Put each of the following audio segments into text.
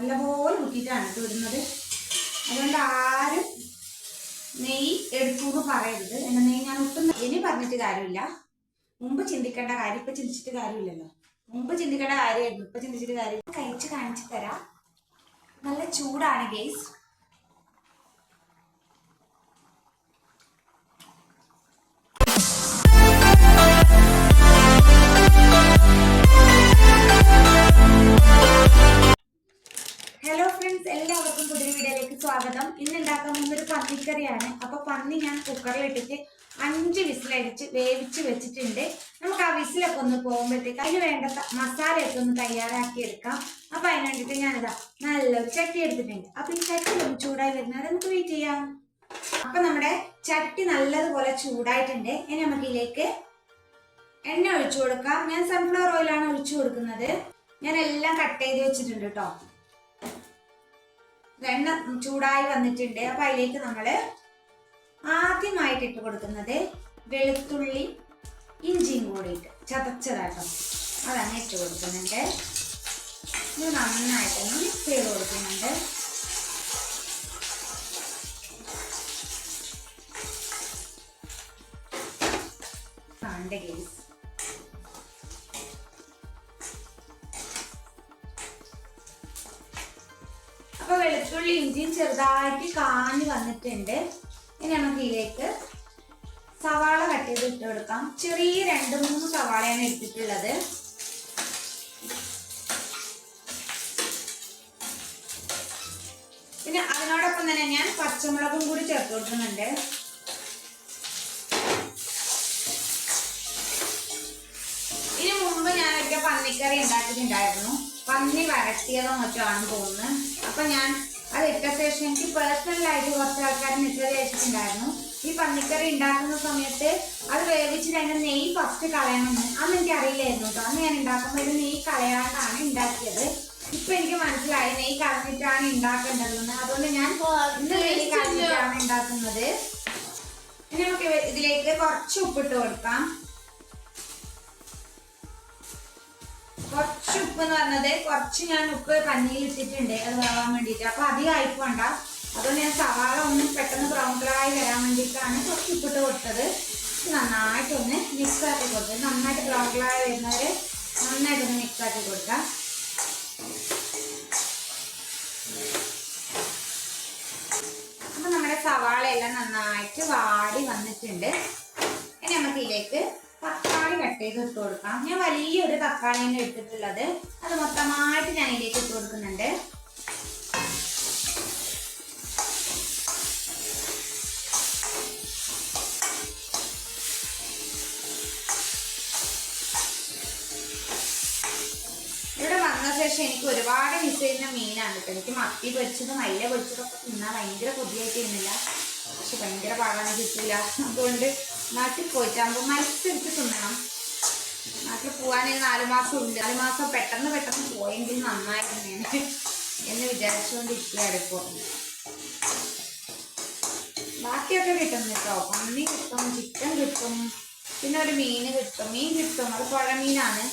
നല്ലപോലെ ഊറ്റിയിട്ടാണ് ഇട്ട് വരുന്നത് അതുകൊണ്ട് ആരും നെയ് എടുത്തു എന്ന് പറയരുത്. എന്റെ നെയ് ഞാൻ ഒട്ടും ഇനി പറഞ്ഞിട്ട് കാര്യമില്ല. മുമ്പ് ചിന്തിക്കേണ്ട കാര്യം ഇപ്പൊ ചിന്തിച്ചിട്ട് കാര്യമില്ലല്ലോ. മുമ്പ് ചിന്തിക്കേണ്ട കാര്യമായിരുന്നു ഇപ്പൊ ചിന്തിച്ചിട്ട് കാര്യം കഴിച്ച് കാണിച്ചു തരാം. നല്ല ചൂടാണ് ഗേസ്. പന്നിക്കറിയാണ് അപ്പൊ പന്നി ഞാൻ കുക്കറിൽ ഇട്ടിട്ട് അഞ്ച് വിസിലടിച്ച് വേവിച്ച് വെച്ചിട്ടുണ്ട്. നമുക്ക് ആ വിസിലൊക്കെ ഒന്ന് പോകുമ്പോഴത്തേക്ക് അതിന് വേണ്ട മസാലയൊക്കെ ഒന്ന് തയ്യാറാക്കി എടുക്കാം. അപ്പൊ അതിന് വേണ്ടിയിട്ട് ഞാനിതാ നല്ലൊരു ചട്ടി എടുത്തിട്ടുണ്ട്. അപ്പൊ ഈ ചട്ടി ഒന്ന് ചൂടായി വരുന്നത് നമുക്ക് വെയിറ്റ് ചെയ്യാം. അപ്പൊ നമ്മുടെ ചട്ടി നല്ലതുപോലെ ചൂടായിട്ടുണ്ട്. ഇനി നമുക്ക് ഇതിലേക്ക് എണ്ണ ഒഴിച്ചു കൊടുക്കാം. ഞാൻ സൺഫ്ലവർ ഓയിലാണ് ഒഴിച്ചു കൊടുക്കുന്നത്. ഞാൻ എല്ലാം കട്ട് ചെയ്ത് വെച്ചിട്ടുണ്ട് കേട്ടോ എണ്ണ ചൂടായി വന്നിട്ടുണ്ട്. അപ്പൊ അതിലേക്ക് നമ്മൾ ആദ്യമായിട്ട് ഇട്ട് കൊടുക്കുന്നത് വെളുത്തുള്ളി ഇഞ്ചിയും കൂടിയിട്ട് ചതച്ചതാട്ടോ. അതാണ് ഇട്ട് കൊടുക്കുന്നുണ്ട്. ഇത് നന്നായിട്ടൊന്ന് ചെയ്ത് കൊടുക്കുന്നുണ്ട്. കണ്ട കേസ് ചെറുതായിട്ട് കാഞ്ഞ് വന്നിട്ടുണ്ട്. ഇനി നമുക്ക് ഇതിലേക്ക് സവാള കട്ട് ചെയ്ത് ഇട്ട് കൊടുക്കാം. ചെറിയ രണ്ട് മൂന്ന് സവാളയാണ് എടുത്തിട്ടുള്ളത്. പിന്നെ അതിനോടൊപ്പം തന്നെ ഞാൻ പച്ചമുളകും കൂടി ചേർത്ത് കൊടുക്കുന്നുണ്ട്. ഇതിനു മുമ്പ് ഒരിക്കൽ പന്നിക്കറി ഉണ്ടാക്കിയിട്ടുണ്ടായിരുന്നു. പന്നി വരട്ടിയതോ മറ്റോ ആണ് തോന്നുന്നത് അപ്പൊ ഞാൻ അത് ഇട്ട ശേഷം എനിക്ക് പേഴ്സണലായിട്ട് കുറച്ച് ആൾക്കാർ മെസ്സേജ് അയച്ചിട്ടുണ്ടായിരുന്നു ഈ പന്നിക്കറി ഉണ്ടാക്കുന്ന സമയത്ത് അത് വേവിച്ചിട്ട് അതിന്റെ നെയ്യ് ഫസ്റ്റ് കളയണമെന്ന് അന്ന് എനിക്ക് അറിയില്ലായിരുന്നു കേട്ടോ. അന്ന് ഞാൻ ഉണ്ടാക്കുമ്പോൾ ഇത് നെയ്യ് കളയാണ്ടാണ് ഉണ്ടാക്കിയത്. ഇപ്പൊ എനിക്ക് മനസ്സിലായി നെയ് കളഞ്ഞിട്ടാണ് ഉണ്ടാക്കേണ്ടതെന്ന്. അതുകൊണ്ട് ഞാൻ ഇന്ന് നെയ് കളഞ്ഞിട്ടാണ് ഉണ്ടാക്കുന്നത്. ഇനി നമുക്ക് ഇതിലേക്ക് കുറച്ച് ഉപ്പിട്ട് കൊടുക്കാം. കുറച്ച് ഉപ്പ് എന്ന് പറഞ്ഞത് കുറച്ച് ഞാൻ ഉപ്പ് കഞ്ഞിയിൽ ഇട്ടിട്ടുണ്ട് അത് വേവാൻ വേണ്ടിയിട്ട്. അപ്പൊ അധികം വേണ്ട. അതുകൊണ്ട് ഞാൻ സവാള ഒന്ന് പെട്ടെന്ന് ബ്രൗൺ കളറായി വരാൻ വേണ്ടിയിട്ടാണ് കുറച്ച് ഉപ്പിട്ട് കൊടുത്തത്. നന്നായിട്ട് നന്നായിട്ടൊന്ന് മിക്സ് ആക്കി കൊടുത്തത്. നന്നായിട്ട് ബ്രൗൺ കളറായി നന്നായിട്ട് നന്നായിട്ടൊന്ന് മിക്സ് ആക്കി കൊടുക്കാം അപ്പൊ നമ്മുടെ സവാള എല്ലാം നന്നായിട്ട് വാടി വന്നിട്ടുണ്ട്. ഇനി നമുക്ക് ഇതിലേക്ക് ചെയ്ത് ഇട്ട് കൊടുക്കാം ഞാൻ വലിയൊരു തക്കാളിയാണ് എടുത്തിട്ടുള്ളത്. അത് മൊത്തമായിട്ട് ഞാൻ ഇതിലേക്ക് ഇട്ട് കൊടുക്കുന്നുണ്ട്. എനിക്ക് ഒരുപാട് മിസ് ചെയ്യുന്ന മീനാണ് കേട്ടോ. എനിക്ക് മത്തി പൊരിച്ചതും അയില പൊരിച്ചതും ഒക്കെ തിന്നാൻ ഭയങ്കര കൊതിയായിട്ട് ചെയ്യുന്നില്ല പക്ഷെ ഭയങ്കര പാടാണ് കിട്ടില്ല അതുകൊണ്ട് നാട്ടിൽ പോയിട്ടാകുമ്പോൾ മത്സരിച്ച് തിന്നണം. പോകാനൊരു നാല് മാസം ഉണ്ട് നാല് മാസം പെട്ടെന്ന് പെട്ടെന്ന് പോയെങ്കിൽ നന്നായിരുന്നു എന്ന് വിചാരിച്ചുകൊണ്ടിരിക്കുകയാണ് ഇപ്പോൾ ബാക്കിയൊക്കെ കിട്ടും കേട്ടോ. പന്നി കിട്ടും ചിക്കൻ കിട്ടും പിന്നെ ഒരു മീൻ കിട്ടും. മീൻ കിട്ടും. അത് പുഴ മീനാണ്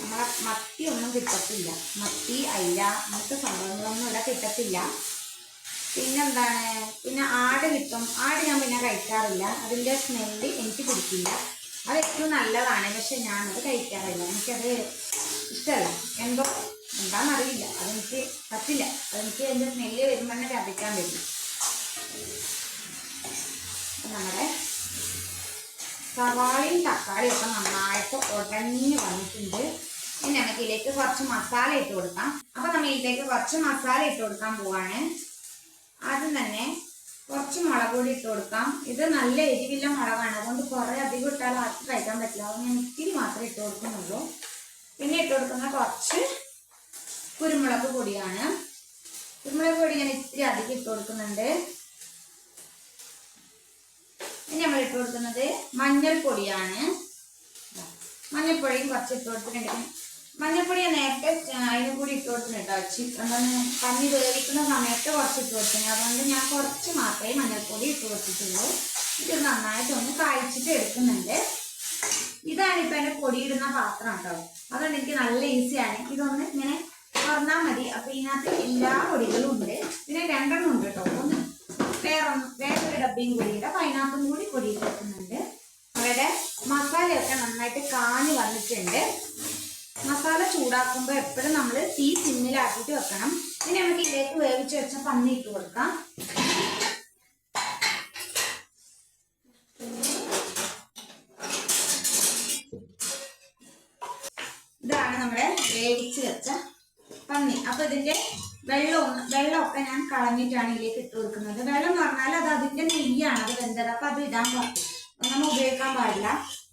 നമ്മളെ മത്തി ഒന്നും കിട്ടത്തില്ല. മത്തി അയില അങ്ങനത്തെ സംഭവങ്ങളൊന്നും ഇവിടെ കിട്ടത്തില്ല. പിന്നെന്താണ്? പിന്നെ ആട് കിട്ടും. ആട് ഞാൻ പിന്നെ കഴിക്കാറില്ല. അതിന്റെ സ്മെല്ല് എനിക്ക് പിടിക്കില്ല. അത് ഏറ്റവും നല്ലതാണ്. പക്ഷെ ഞാനത് കഴിക്കാറില്ല. എനിക്കത് ഇഷ്ടമല്ല എന്തോ എന്താണെന്നറിയില്ല അതെനിക്ക് പറ്റില്ല. അതെനിക്ക് എന്റെ സ്മെല്ല് വരുമ്പോൾ തന്നെ വ്യാപിക്കാൻ വരും നമ്മുടെ സവാളയും തക്കാളിയും ഒക്കെ നന്നായിട്ട് ഉടഞ്ഞ് വന്നിട്ടുണ്ട്. ഇനി നമുക്ക് ഇതിലേക്ക് കുറച്ച് മസാല ഇട്ട് കൊടുക്കാം. അപ്പം നമ്മൾ ഇതിലേക്ക് കുറച്ച് മസാല ഇട്ട് കൊടുക്കാൻ പോവാണ്. ആദ്യം തന്നെ കുറച്ച് മുളക് കൂടി ഇട്ട് കൊടുക്കാം. ഇത് നല്ല എരിവില്ല മുളകാണ്. അതുകൊണ്ട് കുറെ അധികം ഇട്ടാൽ ആർക്കും കഴിക്കാൻ പറ്റില്ല. അതുകൊണ്ട് ഞാൻ ഇത്തിരി മാത്രമേ ഇട്ട് കൊടുക്കുന്നുള്ളൂ. പിന്നെ ഇട്ട് കൊടുക്കുന്ന കുറച്ച് കുരുമുളക് പൊടിയാണ്. കുരുമുളക് പൊടി ഞാൻ ഇത്തിരി അധികം ഇട്ട് കൊടുക്കുന്നുണ്ട്. ഇനി നമ്മൾ ഇട്ട് കൊടുക്കുന്നത് മഞ്ഞൾപ്പൊടിയാണ്. മഞ്ഞൾപ്പൊടിയും കുറച്ച് ഇട്ട് കൊടുത്തിട്ടുണ്ട്. മഞ്ഞൾപ്പൊടി ഞാൻ നേരത്തെ അതിനും കൂടി ഇട്ട് കേട്ടോ. എന്താണ് പന്നി വേവിക്കുന്ന സമയത്ത് കുറച്ച് ഇട്ട് കൊടുത്തിട്ടുണ്ട്. അതുകൊണ്ട് ഞാൻ കുറച്ച് മാത്രമേ മഞ്ഞൾപ്പൊടി ഇട്ട് കൊടുത്തിട്ടുള്ളൂ. ഇത് നന്നായിട്ട് ഒന്ന് കായ്ച്ചിട്ട് എടുക്കുന്നുണ്ട്. ഇതാണ് ഇപ്പൊ എന്റെ പൊടിയിടുന്ന പാത്രം കേട്ടോ. അതുകൊണ്ട് എനിക്ക് നല്ല ഈസിയാണ്. ഇതൊന്ന് ഇങ്ങനെ തുറന്നാൽ മതി. അപ്പൊ ഇതിനകത്ത് എല്ലാ പൊടികളും ഉണ്ട്. പിന്നെ രണ്ടെണ്ണം ഉണ്ട് കേട്ടോ. ഒന്ന് വേറെ വേറൊരു ഡബ്ബയും കൂടിയിട്ട് അപ്പൊ അതിനകത്തും കൂടി പൊടി വെക്കുന്നുണ്ട്. അവരുടെ മസാലയൊക്കെ നന്നായിട്ട് കാഞ്ഞു വന്നിട്ടുണ്ട്. മസാല ചൂടാക്കുമ്പോൾ എപ്പോഴും നമ്മൾ തീ സിമ്മിലാക്കിയിട്ട് വെക്കണം. ഇനി നമുക്ക് ഇതിലേക്ക് വേവിച്ച് വെച്ച പന്നി ഇട്ട് കൊടുക്കാം. ഇതാണ് നമ്മുടെ വേവിച്ച് വെച്ച പന്നി. അപ്പൊ ഇതിന്റെ വെള്ളം വെള്ളമൊക്കെ ഞാൻ കളഞ്ഞിട്ടാണ് ഇതിലേക്ക് ഇട്ട് കൊടുക്കുന്നത്. വെള്ളം എന്ന് പറഞ്ഞാൽ അത് അതിന്റെ നെയ്യാണ് അത് വെന്തത്. അപ്പൊ അത് ഇടാൻ നമ്മൾ ഉപയോഗിക്കാൻ പാടില്ല.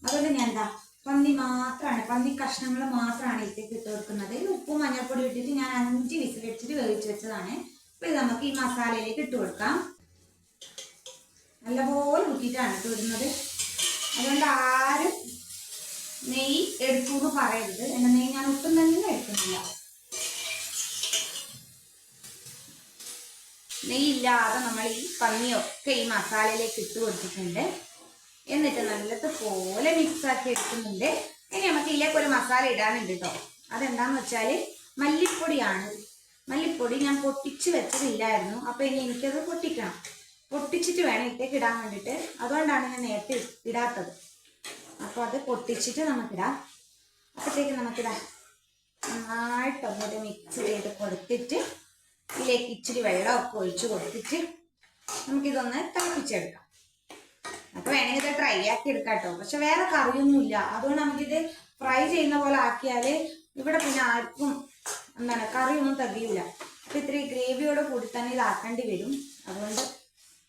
അതുകൊണ്ട് ഞാൻ എന്താ പന്നി മാത്രമാണ് പന്നി കഷ്ണങ്ങൾ മാത്രമാണ് ഇതിലേക്ക് ഇട്ട് കൊടുക്കുന്നത്. ഉപ്പും മഞ്ഞൾപ്പൊടി ഇട്ടിട്ട് ഞാൻ അഞ്ച് വിസിലടിച്ചിട്ട് വേവിച്ച് വെച്ചതാണ്. അപ്പൊ ഇത് നമുക്ക് ഈ മസാലയിലേക്ക് ഇട്ട് കൊടുക്കാം. നല്ലപോലെ കുത്തിയിട്ടാണ് ഇട്ട് വരുന്നത് അതുകൊണ്ട് ആരും നെയ്യ് എന്ന് പറയരുത്. എന്റെ നെയ്യ് ഞാൻ ഒട്ടും തന്നെ എടുക്കുന്നില്ല. നെയ്യില്ലാതെ നമ്മൾ ഈ പന്നിയൊക്കെ ഈ മസാലയിലേക്ക് ഇട്ട് കൊടുത്തിട്ടുണ്ട്. എന്നിട്ട് നല്ലതുപോലെ മിക്സ് ആക്കി എടുക്കുന്നുണ്ട്. ഇനി നമുക്ക് ഇതിലേക്ക് ഒരു മസാല ഇടാനുണ്ട് കേട്ടോ അതെന്താന്ന് വെച്ചാൽ മല്ലിപ്പൊടിയാണ്. മല്ലിപ്പൊടി ഞാൻ പൊട്ടിച്ച് വെച്ചതില്ലായിരുന്നു. അപ്പൊ ഇനി എനിക്കത് പൊട്ടിക്കണം. പൊട്ടിച്ചിട്ട് വേണം ഇട്ടേക്ക് ഇടാൻ വേണ്ടിയിട്ട് അതുകൊണ്ടാണ് ഞാൻ നേരത്തെ ഇടാത്തത്. അപ്പൊ അത് പൊട്ടിച്ചിട്ട് നമുക്കിടാം. അപ്പോഴത്തേക്ക് നമുക്കിടാം. നന്നായിട്ട് അങ്ങോട്ട് മിക്സ് ചെയ്ത് കൊടുത്തിട്ട് ഇതിലേക്ക് ഇച്ചിരി വെള്ളമൊക്കെ ഒഴിച്ച് കൊടുത്തിട്ട് നമുക്കിതൊന്ന് തിളപ്പിച്ചെടുക്കാം. അപ്പൊ വേണമെങ്കിൽ ഇത് ഡ്രൈ ആക്കി എടുക്കാം കേട്ടോ പക്ഷെ വേറെ കറിയൊന്നുമില്ല. അതുകൊണ്ട് നമുക്കിത് ഫ്രൈ ചെയ്യുന്ന പോലെ ആക്കിയാൽ ഇവിടെ പിന്നെ ആർക്കും എന്താണ് കറിയൊന്നും തികയൂല അപ്പൊ ഇത്തിരി ഗ്രേവിയോട് കൂടി തന്നെ ഇതാക്കേണ്ടി വരും. അതുകൊണ്ട്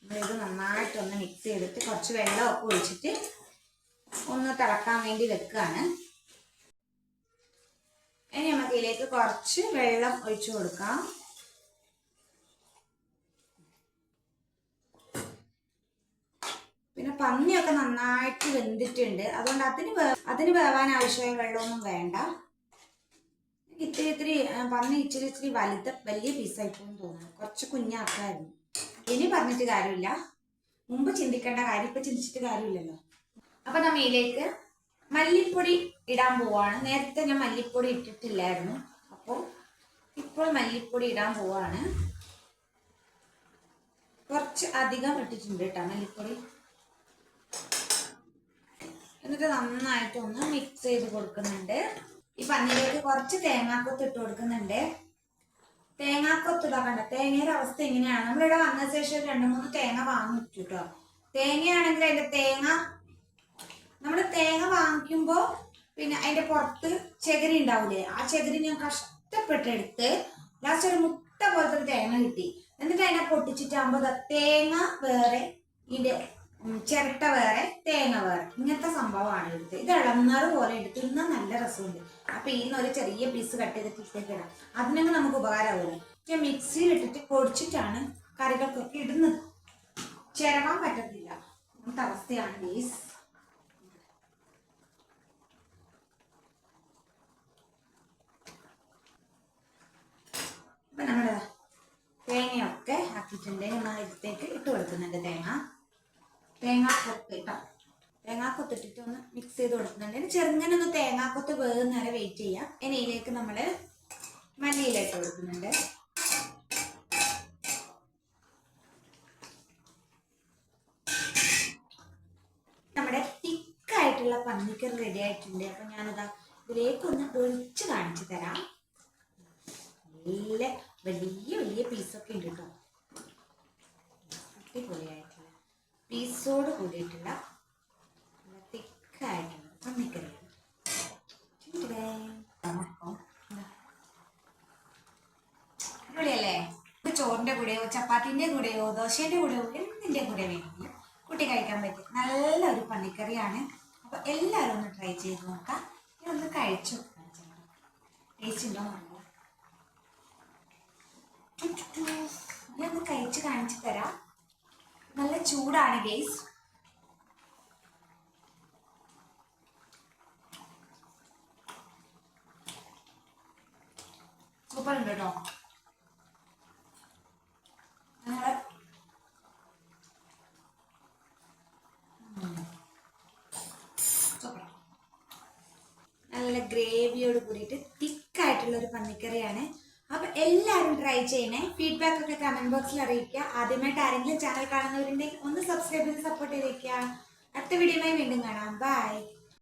നമ്മളിത് നന്നായിട്ടൊന്ന് മിക്സ് ചെയ്തിട്ട് കുറച്ച് വെള്ളമൊക്കെ ഒഴിച്ചിട്ട് ഒന്ന് തിളക്കാൻ വേണ്ടി വെക്കുകയാണ് ഇനി നമുക്ക് ഇതിലേക്ക് കുറച്ച് വെള്ളം ഒഴിച്ചു കൊടുക്കാം. പന്നിയൊക്കെ നന്നായിട്ട് വെന്തിട്ടുണ്ട്. അതുകൊണ്ട് അതിന് അതിന് വേവാൻ ആവശ്യമായ വെള്ളമൊന്നും വേണ്ട. ഇത്തിരി ഇത്തിരി പന്നി ഇച്ചിരി ഇച്ചിരി വലുത് വലിയ പീസായിപ്പോന്ന് തോന്നുന്നു. കുറച്ച് കുഞ്ഞാക്കായിരുന്നു. ഇനി പറഞ്ഞിട്ട് കാര്യമില്ല. മുമ്പ് ചിന്തിക്കേണ്ട കാര്യം ഇപ്പൊ ചിന്തിച്ചിട്ട് കാര്യമില്ലല്ലോ. അപ്പൊ നമ്മ ഇതിലേക്ക് മല്ലിപ്പൊടി ഇടാൻ പോവാണ്. നേരത്തെ ഞാൻ മല്ലിപ്പൊടി ഇട്ടിട്ടില്ലായിരുന്നു. അപ്പോൾ ഇപ്പോൾ മല്ലിപ്പൊടി ഇടാൻ പോവാണ്. കുറച്ച് അധികം ഇട്ടിട്ടുണ്ട് കേട്ടോ മല്ലിപ്പൊടി. എന്നിട്ട് നന്നായിട്ട് ഒന്ന് മിക്സ് ചെയ്ത് കൊടുക്കുന്നുണ്ട്. ഈ പന്നീരിലേക്ക് കുറച്ച് തേങ്ങാക്കൊത്ത് ഇട്ട് കൊടുക്കുന്നുണ്ട്. തേങ്ങാക്കൊത്ത് ഇതാക്കണ്ട തേങ്ങയുടെ അവസ്ഥ എങ്ങനെയാണ്? നമ്മളിവിടെ വന്ന ശേഷം രണ്ട് മൂന്ന് തേങ്ങ വാങ്ങിച്ചു കേട്ടോ തേങ്ങയാണെങ്കിൽ അതിന്റെ തേങ്ങ നമ്മൾ തേങ്ങ വാങ്ങിക്കുമ്പോൾ പിന്നെ അതിന്റെ പുറത്ത് ചകിരി ഉണ്ടാവില്ലേ ആ ചകിരി ഞാൻ കഷ്ടപ്പെട്ടെടുത്ത് ലാസ്റ്റ് ഒരു മുട്ട പോലത്തെ തേങ്ങ കിട്ടി. എന്നിട്ട് അതിനെ പൊട്ടിച്ചിട്ടാകുമ്പോ ദാ തേങ്ങ വേറെ ഇതിന്റെ ചിരട്ട വേറെ തേങ്ങ വേറെ. ഇങ്ങനത്തെ സംഭവമാണ് എടുത്ത് ഇത് ഇളന്നാറ് പോലെ എടുത്ത് ഇന്ന് നല്ല രസമുണ്ട്. അപ്പൊ ഇന്ന് ഒരു ചെറിയ പീസ് കട്ട് ചെയ്തിട്ട് ഇട്ടേക്ക് ഇടാം. അതിനൊക്കെ നമുക്ക് ഉപകാരമാവുമല്ലോ ഞാൻ മിക്സിയിൽ ഇട്ടിട്ട് പൊടിച്ചിട്ടാണ് കറികൾക്കൊക്കെ ഇടുന്നത്. ചിരവാൻ പറ്റത്തില്ല. അങ്ങനത്തെ അവസ്ഥയാണ് ബീസ് അപ്പൊ നമ്മുടെ തേങ്ങയൊക്കെ ആക്കിയിട്ടുണ്ട്. നമ്മൾ ഇതിലേക്ക് ഇട്ട് കൊടുക്കുന്നുണ്ട് തേങ്ങ. തേങ്ങാക്കൊത്ത് കേട്ടോ തേങ്ങാക്കൊത്ത് ഇട്ടിട്ട് ഒന്ന് മിക്സ് ചെയ്ത് കൊടുക്കുന്നുണ്ട് ചെറുങ്ങനെ ഒന്ന് തേങ്ങാക്കൊത്ത് വരെ വെയിറ്റ് ചെയ്യാം. ഇനി ഇതിലേക്ക് നമ്മൾ മല്ലിയില ഇട്ട് കൊടുക്കുന്നുണ്ട്. നമ്മുടെ തിക്കായിട്ടുള്ള പന്നിക്കർ റെഡി ആയിട്ടുണ്ട്. അപ്പൊ ഞാനിതാ ഇതിലേക്ക് ഒന്ന് ഒഴിച്ച് കാണിച്ചു തരാം. നല്ല വലിയ വലിയ പീസൊക്കെ ഉണ്ട് കേട്ടോ. അടിപൊളിയായിട്ടുള്ള പീസോട് കൂടിയിട്ടുള്ള തിക്കായിട്ടുള്ള പന്നിക്കറി ചോറിന്റെ കൂടെയോ ചപ്പാത്തിന്റെ കൂടെയോ ദോശയുടെ കൂടെയോ എന്തിന്റെ കൂടെ വേണമെങ്കിലും കുട്ടി കഴിക്കാൻ പറ്റും. നല്ലൊരു പന്നിക്കറിയാണ്. അപ്പൊ എല്ലാവരും ഒന്ന് ട്രൈ ചെയ്ത് നോക്കാം. ഇതൊന്ന് കഴിച്ചു ടേസ്റ്റ് ഉണ്ടോ ഞാൻ ഒന്ന് കഴിച്ച് കാണിച്ചു തരാം. ചൂടാണ് ഗെയ്സ് സൂപ്പർ കേട്ടോ നല്ല ഗ്രേവിയോട് കൂടിയിട്ട് തിക്കായിട്ടുള്ള ഒരു പന്നിക്കറിയാണ് അപ്പൊ എല്ലാവരും ട്രൈ ചെയ്യണേ. ഫീഡ്ബാക്ക് ഒക്കെ കമന്റ് ബോക്സിൽ അറിയിക്കുക. ആദ്യമായിട്ട് ആരെങ്കിലും ചാനൽ കാണുന്നവരുണ്ടെങ്കിൽ ഒന്ന് സബ്സ്ക്രൈബ് ചെയ്ത് സപ്പോർട്ട് ചെയ്തേക്കുക. അടുത്ത വീഡിയോയുമായി വീണ്ടും കാണാം. ബൈ